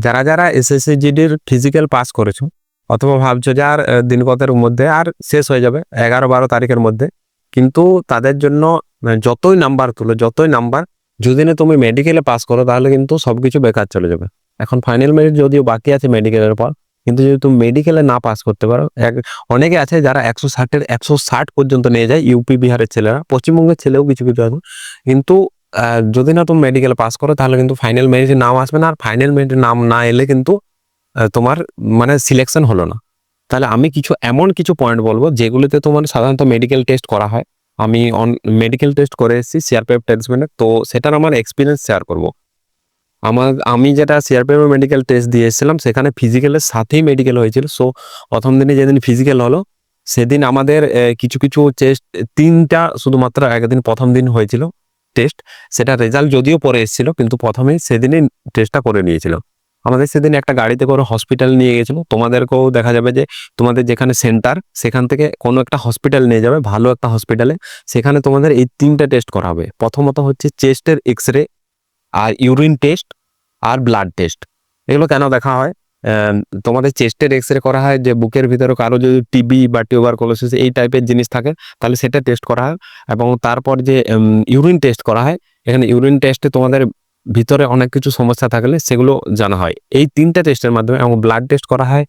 যারা যারা SSC জিডির physical pass করেছ অথবা ভাবছ যে আর আহ, দিনকতের মধ্যে আর শেষ হয়ে যাবে এগারো বারো তারিখের মধ্যে কিন্তু তাদের জন্য মানে যতই নাম্বার তুলো যতই নাম্বার যদি না তুমি মেডিকেলে পাস করো তাহলে কিন্তু সবকিছু বেকার চলে যাবে। এখন ফাইনাল মেরিট যদিও বাকি আছে মেডিকেলের পর কিন্তু যদি তুমি মেডিকেলে না পাস করতে পারো এক অনেকে আছে যারা একশো ষাটের একশো ষাট পর্যন্ত নিয়ে যায় ইউপি বিহারের ছেলেরা পশ্চিমবঙ্গের ছেলেও কিছু কিছু আছে কিন্তু যদি না তুমি মেডিকেল পাস করো, তাহলে কিন্তু ফাইনাল মেরিটে নাম আসবে না। আর ফাইনাল মেরিটে নাম না এলে কিন্তু তোমার মানে সিলেকশন হলো না। তাহলে আমি কিছু, এমন কিছু পয়েন্ট বলব, যেগুলোতে তোমার সাধারণত মেডিকেল টেস্ট করা হয়। আমি অন মেডিকেল টেস্ট করে এসেছি সিআরপিএফ টেস্টমেন্টে তো সেটার আমার এক্সপিরিয়েন্স শেয়ার করব। আমার, আমি যেটা সিআরপিএফ মেডিকেল টেস্ট দিয়ে এসেছিলাম, সেখানে ফিজিক্যালের সাথেই মেডিকেল হয়েছিল। সো প্রথম দিনে যেদিন ফিজিক্যাল হলো, সেদিন আমাদের কিছু কিছু টেস্ট তিনটা শুধুমাত্র একদিন প্রথম দিন হয়েছিল। টেস্ট সেটা রেজাল্ট যদিও পরে এসেছিল, কিন্তু প্রথমেই সেদিনই টেস্টটা করে নিয়েছিল। আমাদের সেদিন একটা গাড়িতে করে হসপিটাল নিয়ে গেছিল। তোমাদেরকেও দেখা যাবে যে, তোমাদের যেখানে সেন্টার সেখান থেকে কোনো একটা হসপিটাল নিয়ে যাবে, ভালো একটা হসপিটালে সেখানে তোমাদের এই তিনটা টেস্ট করা হবে। প্রথমত হচ্ছে চেস্টের এক্স রে আর ইউরিন টেস্ট আর ব্লাড টেস্ট এগুলো কেন দেখা হয়? তোমাদের চেস্টের এক্স রে করা হয় যে বুকের ভিতরে কারও যদি টিবি বা টিউবারকুলোসিস এই টাইপের জিনিস থাকে, তাহলে সেটা টেস্ট করা হয়। এবং তারপর যে ইউরিন টেস্ট করা হয়, এখানে ইউরিন টেস্টে তোমাদের ভিতরে অনেক কিছু সমস্যা থাকলে সেগুলো জানা হয়। এই তিনটা টেস্টের মাধ্যমে এবং ব্লাড টেস্ট করা হয়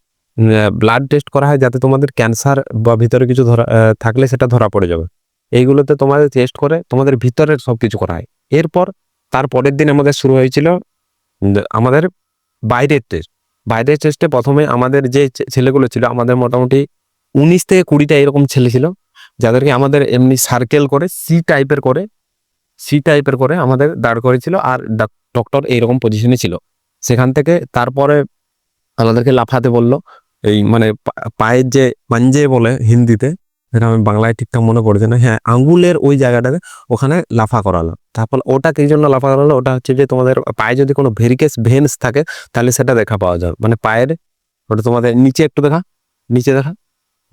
ব্লাড টেস্ট করা হয় যাতে তোমাদের ক্যান্সার বা ভিতরে কিছু ধরা থাকলে সেটা ধরা পড়ে যাবে। এইগুলোতে তোমাদের টেস্ট করে তোমাদের ভিতরের সব কিছু করা হয়। এরপর তার পরের দিন আমাদের শুরু হয়েছিল আমাদের বাইরের টেস্ট বাইরের টেস্টে প্রথমে আমাদের যে ছেলেগুলো ছিল, আমাদের মোটামুটি উনিশ থেকে কুড়িটা এরকম ছেলে ছিল, যাদেরকে আমাদের এমনি সার্কেল করে সি টাইপের করে সি টাইপের করে আমাদের দাঁড় করেছিল আর ডক্টর এইরকম পজিশনে ছিল। সেখান থেকে তারপরে আমাদেরকে লাফাতে বলল, এই মানে পায়ের যে পাঞ্জে বলে হিন্দিতে যেটা আমি বাংলায় ঠিকঠাক মনে পড়ছে না হ্যাঁ আঙ্গুলের ওই জায়গাটাতে ওখানে লাফা করালো। তারপর ওটা কি জন্য লাফা করালো? ওটা হচ্ছে যে তোমাদের পায়ে যদি কোনো ভেরিকেস ভেন্স থাকে, তাহলে সেটা দেখা পাওয়া যাবে মানে পায়ের, ওটা তোমাদের নিচে একটু দেখা, নিচে দেখা।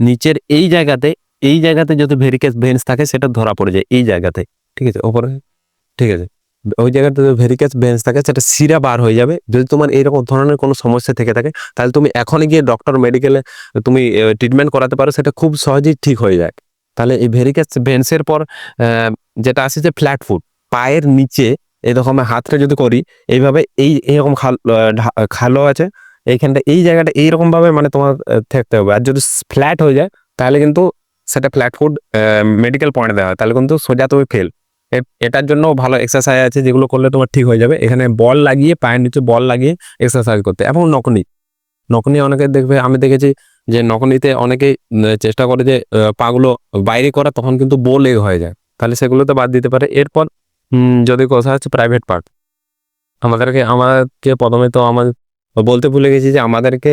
নিচের এই জায়গাতে এই জায়গাতে যদি ভেরিকেস ভেন্স থাকে, সেটা ধরা পড়ে যায়, এই জায়গাতে। ঠিক আছে? ওপরে, ঠিক আছে। ওই জায়গাতে ভেরিকেস ভেন্স থাকে, সেটা সিরা বার হয়ে যাবে। যদি তোমার এইরকম ধরনের কোনো সমস্যা থেকে থাকে, তাহলে তুমি এখনই গিয়ে ডক্টর মেডিকেলে তুমি ট্রিটমেন্ট করাতে পারো, সেটা খুব সহজেই ঠিক হয়ে যায়। তাহলে এই ভেরিকেস ভেন্সের পর যেটা আসে যে ফ্ল্যাট ফুট পায়ের নিচে এরকম হাতটা যদি করি, এইভাবে এই, এইরকম খাল খালো আছে, এইখানটা, এই জায়গাটা এইরকম ভাবে মানে তোমার থাকতে হবে। আর যদি ফ্ল্যাট হয়ে যায়, তাহলে কিন্তু সেটা ফ্ল্যাট ফুড মেডিকেল পয়েন্ট দেওয়া হয়, তাহলে কিন্তু সোজা তুমি ফেল এটার জন্য ভালো এক্সারসাইজ আছে যেগুলো করলে তোমার ঠিক হয়ে যাবে। এখানে বল লাগিয়ে, পায়ের নিচে বল লাগিয়ে এক্সারসাইজ করতে। এবং নকনি নকনি অনেকে দেখবে, আমি দেখেছি যে নকনিতে অনেকেই চেষ্টা করে যে পাগুলো বাইরে করা, তখন কিন্তু বো লেগ হয়ে যায়। তাহলে সেগুলোতে বাদ দিতে পারে। এরপর যদি কথা হচ্ছে প্রাইভেট পার্ট আমাদেরকে আমাদেরকে প্রথমে তো আমার বলতে ভুলে গেছি যে আমাদেরকে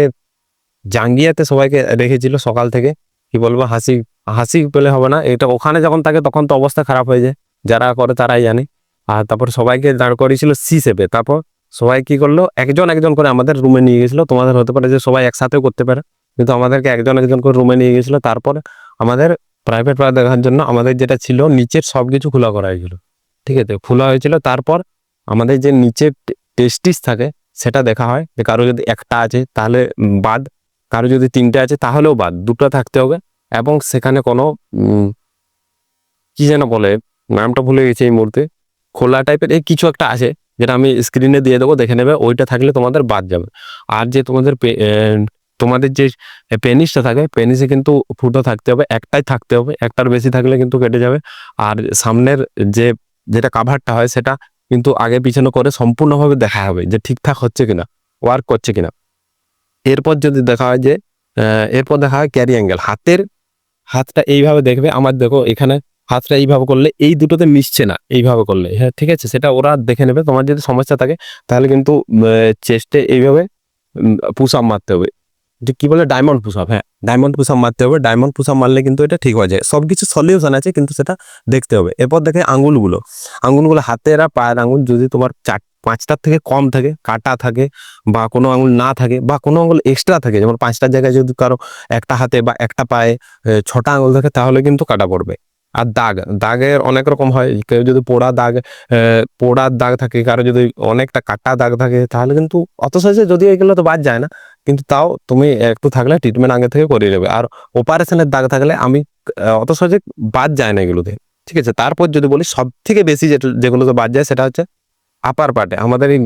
জাঙ্গিয়াতে সবাইকে রেখেছিল সকাল থেকে। কি বলব? হাসি হাসি পেলে হবে না। এটা ওখানে যখন থাকে, তখন তো অবস্থা খারাপ হয়ে যায়। যারা করে তারাই জানে। আর তারপর সবাইকে দাঁড় করিয়েছিল সি শেপে তারপর সবাই কি করল? একজন একজন করে আমাদের রুমে নিয়ে গেছিল। তোমাদের হতে পারে যে সবাই একসাথেও করতে পারে। কিন্তু আমাদেরকে একজন একজন করে রুমে নিয়ে গেছিল। তারপর আমাদের প্রাইভেট পার্ট দেখার জন্য আমাদের যেটা ছিল, নিচের সব কিছু খোলা করা হয়েছিল। ঠিক আছে? খোলা হয়েছিল। তারপর আমাদের যে নিচের টেস্টিস থাকে, সেটা দেখা হয় যে কারও যদি একটা আছে, তাহলে বাদ। কারও যদি তিনটে আছে, তাহলেও বাদ। দুটো থাকতে হবে। এবং সেখানে কোনো কি যেন বলে নামটা ভুলে গেছি এই মুহূর্তে। খোলা টাইপের এই কিছু একটা আছে, যেটা আমি স্ক্রিনে দিয়ে দেবো, দেখে নেবে, ওইটা থাকলে তোমাদের বাদ যাবে। আর যে তোমাদের তোমাদের যে পেনিসটা থাকে পেনিসে কিন্তু ফুটো থাকতে হবে, একটাই থাকতে হবে, একটার বেশি থাকলে কিন্তু কেটে যাবে। আর সামনের যে, যেটা কাভারটা হয়, সেটা কিন্তু আগে পিছনে করে সম্পূর্ণভাবে দেখা হবে যে ঠিকঠাক হচ্ছে কিনা ওয়ার্ক করছে কিনা। এরপর যদি দেখা হয় যে এরপর দেখা হয় ক্যারি অ্যাঙ্গেল হাতের, হাতটা এইভাবে দেখবে, আমার দেখো এখানে হাতটা এইভাবে করলে এই দুটোতে মিশছে না, এইভাবে করলে। হ্যাঁ ঠিক আছে, সেটা ওরা দেখে নেবে। তোমার যদি সমস্যা থাকে, তাহলে কিন্তু চেস্টে এইভাবে পুশ আপ মারতে হবে। যে কি বলে? ডায়মন্ড পুশ আপ হ্যাঁ ডায়মন্ড পুশ আপ মারতে হবে। ডায়মন্ড পুশ আপ মারলে কিন্তু এটা ঠিক হয়ে যায়। সব কিছু সলিউশন আছে, কিন্তু সেটা দেখতে হবে। এরপর দেখে আঙুলগুলো আঙুলগুলো হাতের আর পায়ের আঙুল যদি তোমার চার, পাঁচটার থেকে কম থাকে, কাটা থাকে, বা কোনো আঙুল না থাকে, বা কোনো আঙুল এক্সট্রা থাকে, যেমন পাঁচটার জায়গায় যদি কারও একটা হাতে বা একটা পায়ে ছটা আঙুল থাকে, তাহলে কিন্তু কাটা পড়বে। আর দাগ, দাগের অনেক রকম হয়। কেউ যদি পোড়া দাগ পোড়ার দাগ থাকে, কারও যদি অনেকটা কাটা দাগ থাকে, তাহলে কিন্তু অত সহজে যদিও এগুলো তো বাদ যায় না। কিন্তু তাও তুমি একটু থাকলে ট্রিটমেন্ট আগে থেকে করিয়ে নেবে। আর অপারেশনের দাগ থাকলে আমি অত সহজে বাদ যায় না এগুলোতে ঠিক আছে? তারপর যদি বলি সব থেকে বেশি যেগুলোতে বাদ যায়, সেটা হচ্ছে আপার পার্টে আমাদের এই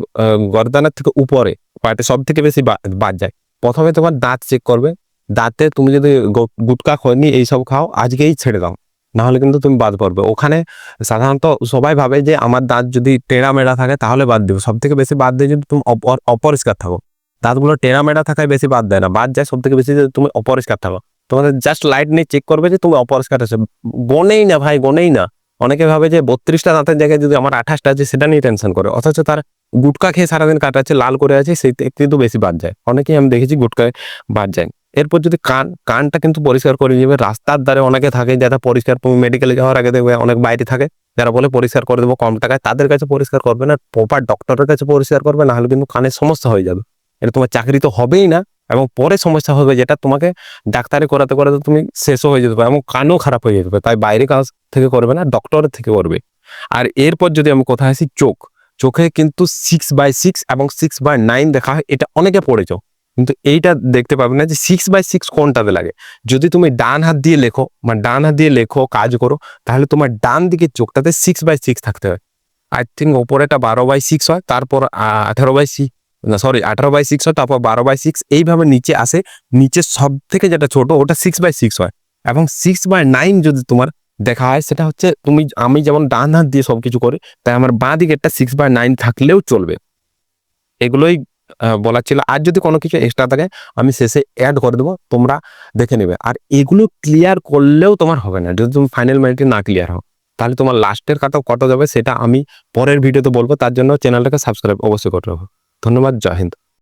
গর্দানের থেকে উপরে পার্টে সব থেকে বেশি বাদ যায়। প্রথমে তোমার দাঁত চেক করবে। দাঁতে তুমি যদি গুটকা খয়নি এইসব খাও, আজকেই ছেড়ে দাও। না হলে কিন্তু তুমি বাদ পড়বে। ওখানে সাধারণত সবাই ভাবে যে আমার দাঁত যদি টেরা মেরা থাকে তাহলে বাদ দিব। সব থেকে বেশি বাদ দেয় যদি তুমি অপ- অপরিষ্কার থাকো, দাঁতগুলো টেরা মেরা থাকায় বেশি বাদ দেয় না। বাদ যায় সব থেকে বেশি যদি তুমি অপরিষ্কার থাকো। তোমাদের জাস্ট লাইট নিয়ে চেক করবে যে তুমি অপরিষ্কার আছে। গনেই না ভাই, গনেই না। অনেকে ভাবে যে বত্রিশটা দাঁতের জায়গায় যদি আমার আঠাশটা আছে সেটা নিয়ে টেনশন করে। অথচ তার গুটকা খেয়ে সারাদিন কাটাচ্ছে, লাল করে আছে, সেই কিন্তু বেশি বাদ যায়। অনেকেই আমি দেখেছি গুটকায় বাদ যায়। এরপর যদি কান, কানটা কিন্তু পরিষ্কার করে নেবে রাস্তার ধারে অনেকে থাকে যারা পরিষ্কার মেডিকেলে যাওয়ার আগে দেখবে অনেক বাইরে থাকে, যারা বলে পরিষ্কার করে দেবো কম টাকায়, তাদের কাছে পরিষ্কার করবে না প্রপার ডক্টরের কাছে পরিষ্কার করবে না হলে কিন্তু কানের সমস্যা হয়ে যাবে। এটা তোমার চাকরি তো হবেই না, এবং পরে সমস্যা হবে যেটা তোমাকে ডাক্তারি করাতে করাতে তুমি শেষও হয়ে যেতে পারে, এবং কানও খারাপ হয়ে যেতে পারে। তাই বাইরে কাজ থেকে করবে না ডক্টরের থেকে করবে। আর এরপর যদি আমি কোথায় আসি, চোখ। চোখে কিন্তু সিক্স বাই সিক্স এবং সিক্স বাই নাইন দেখা হয়, এটা অনেকে পড়েছ। কিন্তু এইটা দেখতে পাবে না যে সিক্স বাই সিক্স কোনটাতে লাগে। যদি তুমি ডান হাত দিয়ে লেখো মানে ডান হাত দিয়ে লেখো, কাজ করো, তাহলে তোমার ডান দিকের চোখটাতে সিক্স বাই সিক্স থাকতে হয়। আই থিঙ্ক ওপরেটা বারো বাই সিক্স হয়, তারপর আঠারো বাই সি না সরি আঠারো বাই সিক্স হয়, তারপর বারো বাই সিক্স এইভাবে নিচে আসে। নিচে সব থেকে যেটা ছোট, ওটা সিক্স বাই সিক্স হয়। এবং সিক্স বাই নাইন যদি তোমার দেখা হয়, সেটা হচ্ছে তুমি, আমি যেমন ডান হাত দিয়ে সব কিছু করি, তাই আমার বাঁ দিকেরটা সিক্স বাই নাইন থাকলেও চলবে। এগুলোই বলার ছিল। আর যদি কোনো কিছু এক্সট্রা থাকে, আমি শেষে অ্যাড করে দেবো, তোমরা দেখে নেবে। আর এগুলো ক্লিয়ার করলেও তোমার হবে না। যদি তুমি ফাইনাল মাইন্ডটি না ক্লিয়ার হও, তাহলে তোমার লাস্টের কথা কত যাবে, সেটা আমি পরের ভিডিওতে বলব। তার জন্য চ্যানেলটাকে সাবস্ক্রাইব অবশ্যই করে রাখো। ধন্যবাদ, জয় হিন্দ।